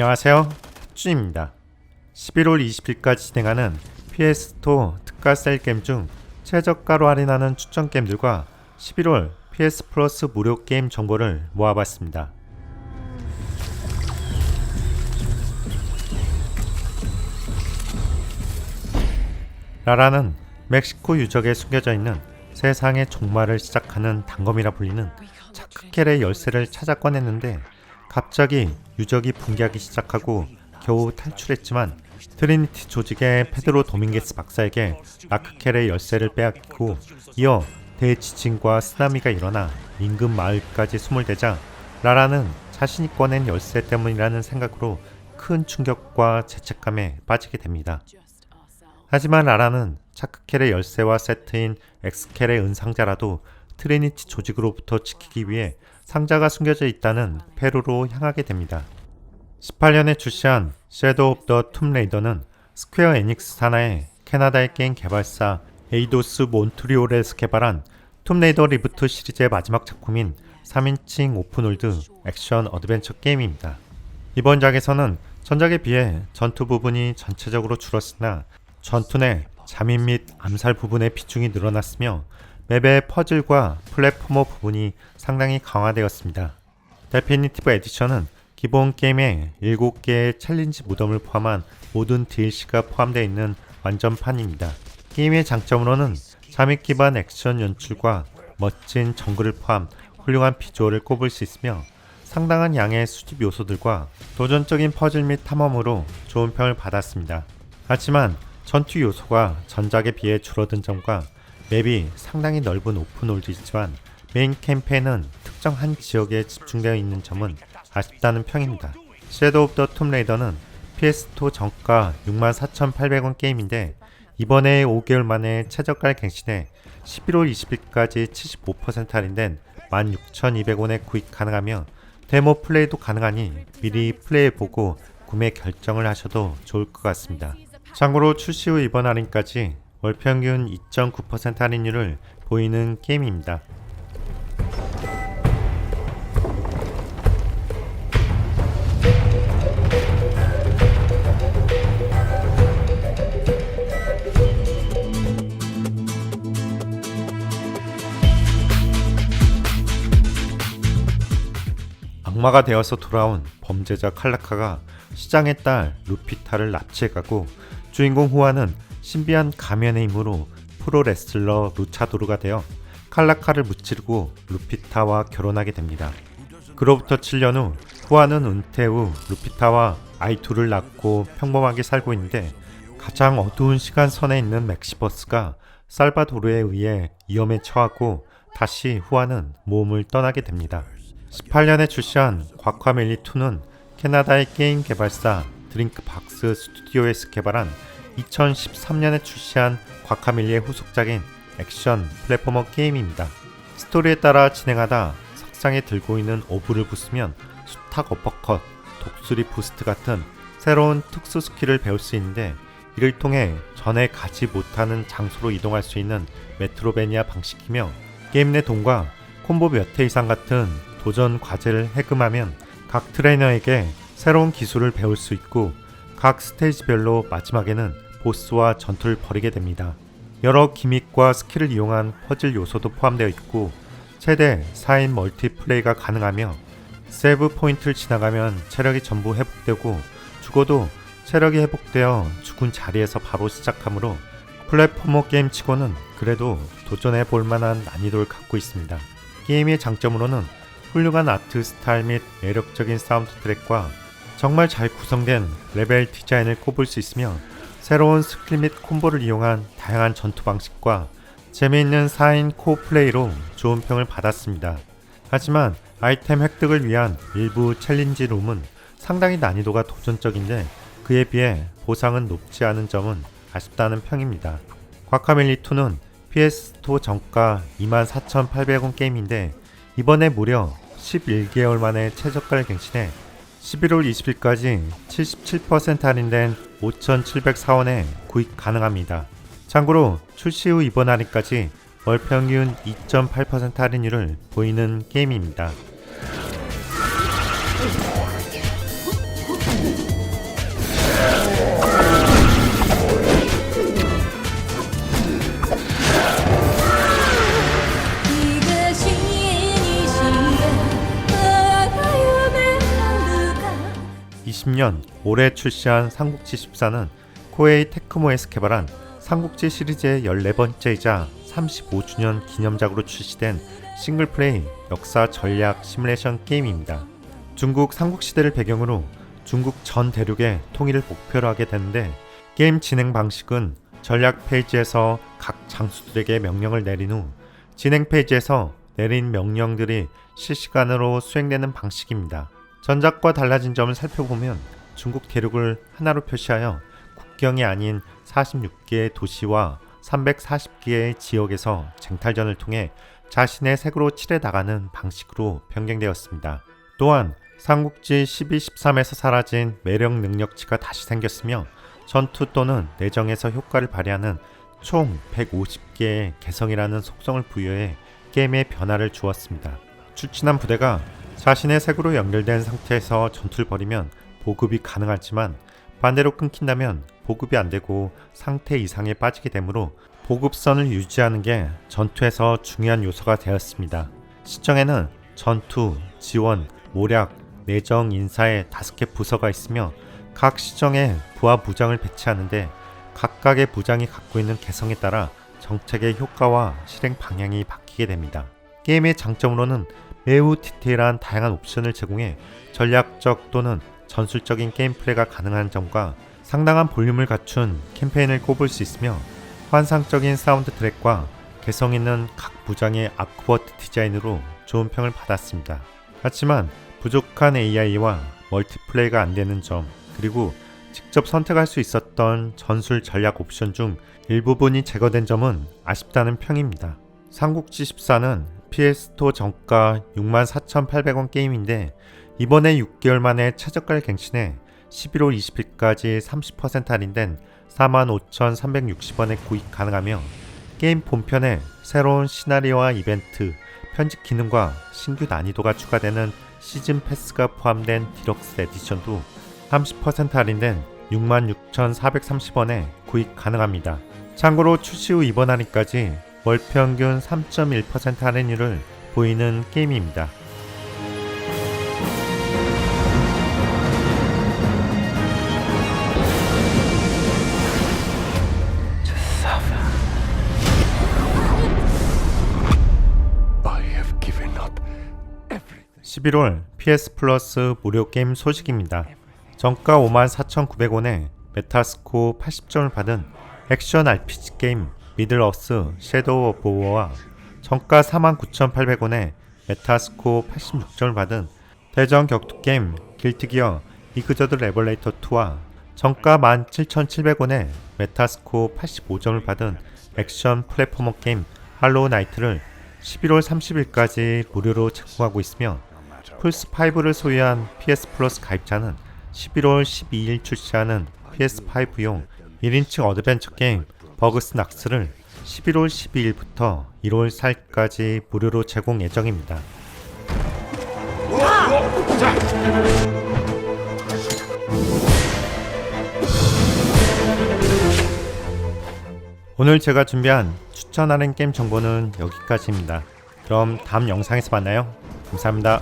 안녕하세요. 쭈입니다. 11월 20일까지 진행하는 PS 스토어 특가 세일 게임 중 최저가로 할인하는 추천 게임들과 11월 PS 플러스 무료 게임 정보를 모아봤습니다. 라라는 멕시코 유적에 숨겨져 있는 세상의 종말을 시작하는 단검이라 불리는 차크켈의 열쇠를 찾아 꺼냈는데 갑자기 유적이 붕괴하기 시작하고 겨우 탈출했지만 트리니티 조직의 페드로 도밍게스 박사에게 라크켈의 열쇠를 빼앗기고 이어 대지진과 쓰나미가 일어나 인근 마을까지 대자 라라는 자신이 꺼낸 열쇠 때문이라는 생각으로 큰 충격과 죄책감에 빠지게 됩니다. 하지만 라라는 차크켈의 열쇠와 세트인 엑스켈의 은상자라도 트리니티 조직으로부터 지키기 위해 상자가 숨겨져 있다는 페루로 향하게 됩니다. 18년에 출시한 섀도우 오브 더 툼레이더는 스퀘어 에닉스 산하의 캐나다의 게임 개발사 에이도스 몬트리올에서 개발한 툼레이더 리부트 시리즈의 마지막 작품인 3인칭 오픈월드 액션 어드벤처 게임입니다. 이번 작에서는 전작에 비해 전투 부분이 전체적으로 줄었으나 전투 내 잠입 및 암살 부분의 비중이 늘어났으며 맵의 퍼즐과 플랫포머 부분이 상당히 강화되었습니다. 데피니티브 에디션은 기본 게임에 7개의 챌린지 무덤을 포함한 모든 DLC가 포함되어 있는 완전판입니다. 게임의 장점으로는 잠입 기반 액션 연출과 멋진 정글을 포함 훌륭한 비주얼을 꼽을 수 있으며 상당한 양의 수집 요소들과 도전적인 퍼즐 및 탐험으로 좋은 평을 받았습니다. 하지만 전투 요소가 전작에 비해 줄어든 점과 맵이 상당히 넓은 오픈월드이지만 메인 캠페인은 특정 한 지역에 집중되어 있는 점은 아쉽다는 평입니다. 섀도우 오브 더 툼레이더는 PS2 정가 64,800원 게임인데 이번에 5개월 만에 최저가를 갱신해 11월 20일까지 75% 할인된 16,200원에 구입 가능하며 데모 플레이도 가능하니 미리 플레이해보고 구매 결정을 하셔도 좋을 것 같습니다. 참고로 출시 후 이번 할인까지 월 평균 2.9% 할인율을 보이는 게임입니다. 악마가 되어서 돌아온 범죄자 칼라카가 시장의 딸 루피타를 납치해가고 주인공 후아는 신비한 가면의 힘으로 프로레슬러 루차도르가 되어 칼라카를 무찌르고 루피타와 결혼하게 됩니다. 그로부터 7년 후 후아는 은퇴 후 루피타와 아이 둘을 낳고 평범하게 살고 있는데 가장 어두운 시간선에 있는 맥시버스가 살바도르에 의해 위험에 처하고 다시 후아는 몸을 떠나게 됩니다. 18년에 출시한 과카멜리2는 캐나다의 게임 개발사 드링크 박스 스튜디오에서 개발한 2013년에 출시한 과카밀리의 후속작인 액션 플랫포머 게임입니다. 스토리에 따라 진행하다 석상에 들고 있는 오브를 부수면 수탁 어퍼컷, 독수리 부스트 같은 새로운 특수 스킬을 배울 수 있는데 이를 통해 전에 가지 못하는 장소로 이동할 수 있는 메트로베니아 방식이며 게임 내 돈과 콤보 몇 회 이상 같은 도전 과제를 해금하면 각 트레이너에게 새로운 기술을 배울 수 있고 각 스테이지별로 마지막에는 보스와 전투를 벌이게 됩니다. 여러 기믹과 스킬을 이용한 퍼즐 요소도 포함되어 있고 최대 4인 멀티플레이가 가능하며 세이브 포인트를 지나가면 체력이 전부 회복되고 죽어도 체력이 회복되어 죽은 자리에서 바로 시작하므로 플랫포머 게임 치고는 그래도 도전해 볼 만한 난이도를 갖고 있습니다. 게임의 장점으로는 훌륭한 아트 스타일 및 매력적인 사운드 트랙과 정말 잘 구성된 레벨 디자인을 꼽을 수 있으며 새로운 스킬 및 콤보를 이용한 다양한 전투 방식과 재미있는 4인 코어 플레이로 좋은 평을 받았습니다. 하지만 아이템 획득을 위한 일부 챌린지 룸은 상당히 난이도가 도전적인데 그에 비해 보상은 높지 않은 점은 아쉽다는 평입니다. 과카멜리2는 PS 스토어 정가 24,800원 게임인데 이번에 무려 11개월 만에 최저가를 갱신해 11월 20일까지 77% 할인된 5,704원에 구입 가능합니다. 참고로 출시 후 이번 할인까지 월 평균 2.8% 할인율을 보이는 게임입니다. 보면 올해 출시한 삼국지 14는 코에이 테크모에서 개발한 삼국지 시리즈의 14번째이자 35주년 기념작으로 출시된 싱글플레이 역사 전략 시뮬레이션 게임입니다. 중국 삼국시대를 배경으로 중국 전 대륙의 통일을 목표로 하게 되는데 게임 진행 방식은 전략 페이지에서 각 장수들에게 명령을 내린 후 진행 페이지에서 내린 명령들이 실시간으로 수행되는 방식입니다. 전작과 달라진 점을 살펴보면 중국 대륙을 하나로 표시하여 국경이 아닌 46개의 도시와 340개의 지역에서 쟁탈전을 통해 자신의 색으로 칠해 나가는 방식으로 변경되었습니다. 또한 삼국지 12, 13에서 사라진 매력 능력치가 다시 생겼으며 전투 또는 내정에서 효과를 발휘하는 총 150개의 개성이라는 속성을 부여해 게임에 변화를 주었습니다. 추진한 부대가 자신의 색으로 연결된 상태에서 전투를 벌이면 보급이 가능하지만 반대로 끊긴다면 보급이 안 되고 상태 이상에 빠지게 되므로 보급선을 유지하는 게 전투에서 중요한 요소가 되었습니다. 시청에는 전투, 지원, 모략, 내정, 인사의 다섯 개 부서가 있으며 각 시정에 부하 부장을 배치하는데 각각의 부장이 갖고 있는 개성에 따라 정책의 효과와 실행 방향이 바뀌게 됩니다. 게임의 장점으로는 매우 디테일한 다양한 옵션을 제공해 전략적 또는 전술적인 게임 플레이가 가능한 점과 상당한 볼륨을 갖춘 캠페인을 꼽을 수 있으며 환상적인 사운드 트랙과 개성 있는 각 부장의 아쿠버트 디자인으로 좋은 평을 받았습니다. 하지만 부족한 AI와 멀티플레이가 안 되는 점, 그리고 직접 선택할 수 있었던 전술 전략 옵션 중 일부분이 제거된 점은 아쉽다는 평입니다. 삼국지 14는 PS2 정가 64,800원 게임인데 이번에 6개월 만에 최저가를 갱신해 11월 20일까지 30% 할인된 45,360원에 구입 가능하며 게임 본편에 새로운 시나리오와 이벤트, 편집 기능과 신규 난이도가 추가되는 시즌 패스가 포함된 디럭스 에디션도 30% 할인된 66,430원에 구입 가능합니다. 참고로 출시 후 할인까지 월 평균 3.1% 할인율을 보이는 게임입니다. I have given up everything. 11월 PS 플러스 무료 게임 소식입니다. 정가 54,900원에 메타스코 80점을 받은 액션 RPG 게임 미들 어스 섀도우 오브 워와 정가 49,800원에 메타스코 86점을 받은 대전 격투 게임 길트기어 이그저드 레벌레이터 2와 정가 17,700원에 메타스코 85점을 받은 액션 플랫포머 게임 할로우 나이트를 11월 30일까지 무료로 제공하고 있으며 플스5를 소유한 PS 플러스 가입자는 11월 12일 출시하는 PS5용 1인칭 어드벤처 게임 버그스 낙스를 11월 12일부터 1월 4일까지 무료로 제공 예정입니다. 오늘 제가 준비한 추천하는 게임 정보는 여기까지입니다. 그럼 다음 영상에서 만나요. 감사합니다.